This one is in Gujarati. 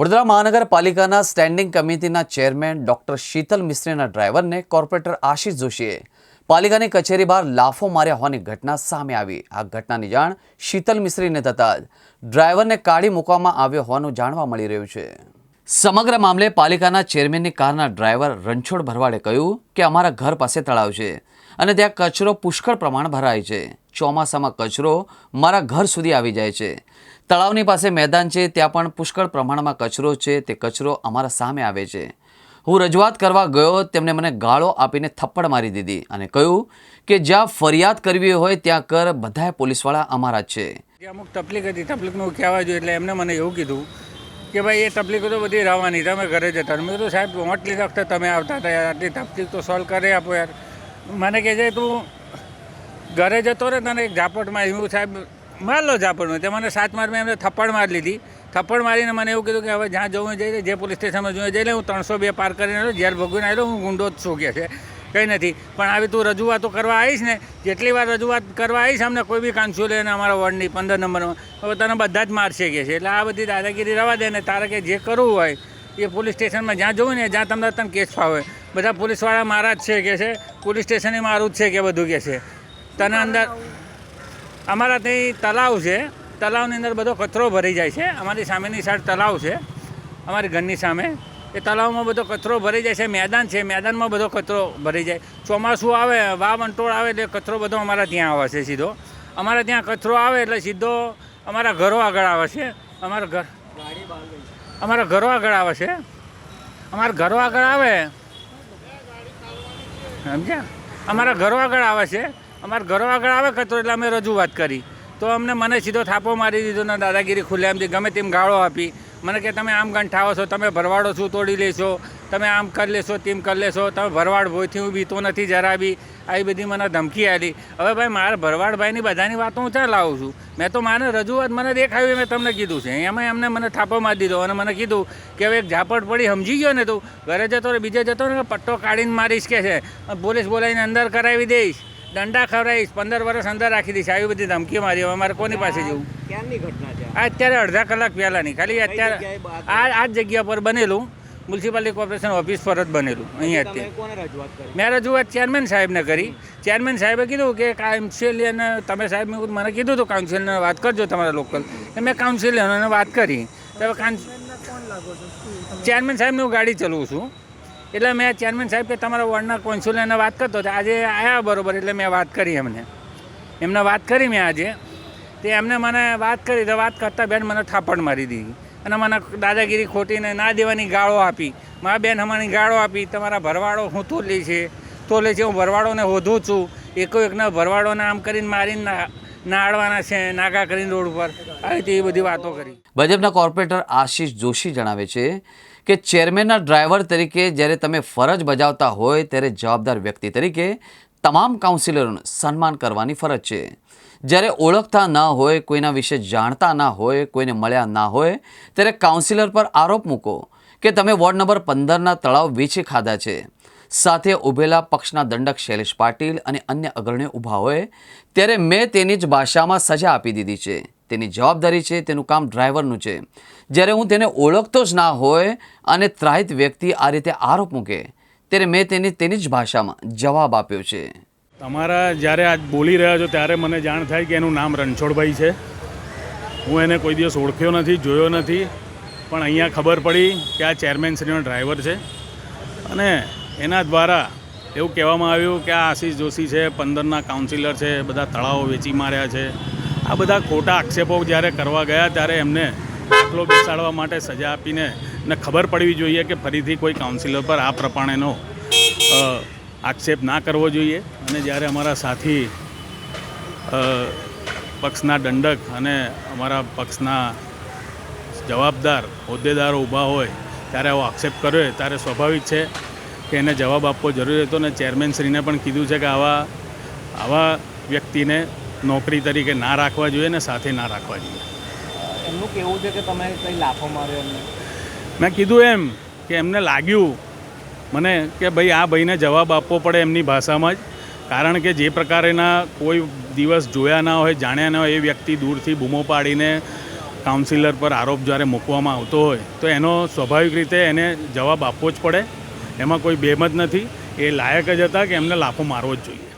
વડોદરા મહાનગરપાલિકાના સ્ટેન્ડિંગ કમિટીના ચેરમેન ડોક્ટર શીતલ મિસ્ત્રીના ડ્રાઈવરને કોર્પોરેટર આશિષ જોશીએ પાલિકાની કચેરી બહાર લાફો માર્યા હોવાની ઘટના સામે આવી. આ ઘટનાની જાણ શીતલ મિસ્ત્રીને થતાં જ ડ્રાઈવરને કાઢી મૂકવામાં આવ્યો હોવાનું જાણવા મળી રહ્યું છે. સમગ્ર મામલે પાલિકાના ચેરમેનની કારના ડ્રાઈવર રણછોડ ભરવાડે કહ્યું કે અમારા ઘર પાસે તળાવ છે. અને ત્યાં કચરો પુષ્કળ પ્રમાણ ભરાય છે. ચોમાસામાં કચરો મારા ઘર સુધી આવી જાય છે. તળાવની પાસે મેદાન છે, ત્યાં પણ પુષ્કળ પ્રમાણમાં કચરો છે, તે કચરો અમારા સામે આવે છે. હું રજૂઆત કરવા ગયો, તેમણે મને ગાળો આપીને થપ્પડ મારી દીધી અને કહ્યું કે જ્યાં ફરિયાદ કરવી હોય ત્યાં કર, બધાય પોલીસવાળા અમારા જ છે. અમુક તકલીફ હતી, તકલીફનું કહેવા જોઈએ એટલે એમને મને એવું કીધું કે ભાઈ એ તકલીફો તો બધી રહેવાની, તમે ઘરે જતા મેં કીધું સાહેબ, મોટલી વખતે તમે આવતા હતા યાર, આટલી તકલીફ તો સોલ્વ કરી આપો યાર. મને કહે છે, તું ઘરે જતો રહે તને એક ઝાપટ મારી હું સાહેબ, મારલો ઝાપટમાં. તે મને સાત માર મેં એમને થપ્પડ મારી લીધી. થપ્પડ મારીને મને એવું કીધું કે, હવે જ્યાં જવું જઈ જે પોલીસ સ્ટેશનમાં જોઈએ જઈ લે, હું ત્રણસો બે પાર કરીને આવ્યો જેલ ભોગવીને આવ્યો, હું ગુંડો જ છું કે છે. કંઈ નથી. પણ આવી તું રજૂઆતો કરવા આવીશ ને, જેટલી વાર રજૂઆત કરવા આવીશ, અમને કોઈ બી કાંસુલે ને અમારા વોર્ડની પંદર નંબરમાં, હવે તને બધા જ મારશે કે છે. એટલે આ બધી દાદાગીરી રવા દે ને તારે કે જે કરવું હોય, એ પોલીસ સ્ટેશનમાં જ્યાં જવું ને, જ્યાં તમને તને કેસ ફાવે. બધા પોલીસવાળા મારા જ છે કે છે. પોલીસ સ્ટેશન મારું જ છે કે બધું કે છે. તેના અંદર અમારા ત્યાં તલાવ છે. તલાવની અંદર બધો કચરો ભરી જાય છે. અમારી સામેની સાઈડ તલાવ છે. અમારી ઘરની સામે. એ તલાવમાં બધો કચરો ભરી જાય છે. મેદાન છે. મેદાનમાં બધો કચરો ભરી જાય. ચોમાસું આવે વાવ અંટોળ આવે એટલે કચરો બધો અમારા ત્યાં આવે છે સીધો. અમારા ત્યાં કચરો આવે એટલે સીધો અમારા ઘરો આગળ આવે છે. અમારા ઘર અમારા ઘરો આગળ આવે છે. અમારા ઘરો આગળ આવે સમજ્યા? અમારા ઘરો આગળ આવે છે. અમારા ઘરો આગળ આવે કચરો એટલે અમે રજૂઆત કરી. તો અમને મને સીધો થાપો મારી દીધો ને દાદાગીરી ખુલ્લેઆમથી ગમે તેમ ગાળો આપી. મને કે તમે આમ ગંઠાવો છો, તમે ભરવાડો શું તોડી લેશો. તમે આમ કરી લેશો તેમ કરી લેશો તમે ભરવાડ ભોયથી હું બીતો નથી જરા બી. આવી બધી મને ધમકી આલી હવે ભાઈ મારા ભરવાડભાઈની બધાની વાતો હું ચાલ લાવું છું? મેં તો મારે રજૂઆત મને દેખાવી મેં તમને કીધું છે. એમાં એમને મને થાપો મારી દીધો અને મને કીધું કે હવે એક ઝાપટ પડી સમજી ગયો ને તું? ઘરે જતો રહે બીજે જતો ને પટ્ટો કાઢીને મારીશ કે છે? પોલીસ બોલાવીને અંદર કરાવી દઈશ. દંડા ખવડાવીશ પંદર વર્ષ અંદર રાખી દઈશ. આવી બધી ધમકી મારી. હવે અમારે કોની પાસે જવું? ક્યારની ઘટના છે? આ અત્યારે અડધા કલાક પહેલાંની. ખાલી અત્યારે આ આ જ જગ્યા પર બનેલું. મ્યુનિસિપાલિટી કોર્પોરેશન ઓફિસ પર જ બનેલું અહીંયા તમે અત્યારે કોને રજૂઆત કરી? મેં રજૂઆત ચેરમેન સાહેબને કરી. ચેરમેન સાહેબે કીધું કે કાઉન્સિલિયરને તમે સાહેબ મને કીધું હતું કાઉન્સિલને વાત કરજો તમારા લોકલ મેં કાઉન્સિલરને વાત કરી. તો ચેરમેન સાહેબની હું ગાડી ચલાવું છું. એટલે મેં ચેરમેન સાહેબ કે તમારા વોર્ડના કોન્સ્યુલરને વાત કરતો હતો. આજે આવ્યા બરોબર એટલે મેં વાત કરી એમને. એમને વાત કરી મેં આજે. તે એમને મને વાત કરી તો વાત કરતાં બેન મને થાપડ મારી દીધી. અને મને દાદાગીરી ખોટીને ના દેવાની ગાળો આપી. મા બેન અમારી ગાળો આપી. તમારા ભરવાડો હું તોલી છે? તોલે છે, હું ભરવાડોને હોધું છું. એકો એકના ભરવાડોને આમ કરીને મારીને નાડવાના છે, નાગા કરીને રોડ ઉપર. આવી રીતે એ બધી વાતો કરી. ભાજપના કોર્પોરેટર આશિષ જોશી જણાવે છે કે ચેરમેનના ડ્રાઈવર તરીકે જ્યારે તમે ફરજ બજાવતા હોય ત્યારે જવાબદાર વ્યક્તિ તરીકે તમામ કાઉન્સિલરોનું સન્માન કરવાની ફરજ છે. જ્યારે ઓળખતા ન હોય, કોઈના વિશે જાણતા ના હોય, કોઈને મળ્યા ના હોય, ત્યારે કાઉન્સિલર પર આરોપ મૂકો કે તમે વોર્ડ નંબર પંદરના તળાવ વેચી ખાધા છે. સાથે ઊભેલા પક્ષના દંડક શૈલેષ પાટીલ અને અન્ય અગ્રણીઓ ઊભા હોય, ત્યારે મેં તેની જ ભાષામાં સજા આપી દીધી છે. તેની જવાબદારી છે, તેનું કામ ડ્રાઈવરનું છે. જ્યારે હું તેને ઓળખતો જ ના હોય અને ત્રાહિત વ્યક્તિ આ રીતે આરોપ મૂકે ત્યારે મેં તેની તેની જ ભાષામાં જવાબ આપ્યો છે. તમારા જ્યારે આજ બોલી રહ્યા છો ત્યારે મને જાણ થાય કે એનું નામ રણછોડભાઈ છે. હું એને કોઈ દિવસ ઓળખ્યો નથી, જોયો નથી. પણ અહીંયા ખબર પડી કે આ ચેરમેન શ્રીનો ડ્રાઈવર છે. અને એના દ્વારા એવું કહેવામાં આવ્યું કે આ આશીષ જોશી છે, પંદરના કાઉન્સિલર છે, બધા તળાવો વેચી માર્યા છે. આ બધા ખોટા આક્ષેપો જ્યારે કરવા ગયા ત્યારે એમને દાખલો બેસાડવા માટે સજા આપીને ને ખબર પડવી જોઈએ કે ફરીથી કોઈ કાઉન્સિલર પર આ પ્રમાણેનો આક્ષેપ ના કરવો જોઈએ. અને જ્યારે અમારા સાથી પક્ષના દંડક અને અમારા પક્ષના જવાબદાર, હોદ્દેદારો ઊભા હોય, ત્યારે આવો આક્ષેપ કર્યો ત્યારે સ્વાભાવિક છે કે એને જવાબ આપવો જરૂરી હતો. અને ચેરમેનશ્રીને પણ કીધું છે કે આવા આવા વ્યક્તિને નોકરી તરીકે ના રાખવા જોઈએ ને સાથે ના રાખવા જોઈએ. એમનું કેવું છે કે તમે કંઈ લાફો માર્યો એમને? મેં કીધું એમ કે એમને લાગ્યું મને કે ભાઈ આ ભાઈને જવાબ આપવો પડે એમની ભાષામાં જ. કારણ કે જે પ્રકારેના કોઈ દિવસ જોયા ના હોય, જાણ્યા ના હોય, એ વ્યક્તિ દૂરથી બૂમો પાડીને કાઉન્સિલર પર આરોપ જ્યારે મૂકવામાં આવતો હોય, તો એનો સ્વાભાવિક રીતે એને જવાબ આપવો જ પડે. એમાં કોઈ બેમત નથી. એ લાયક જ હતા કે એમને લાફો મારવો જ જોઈએ.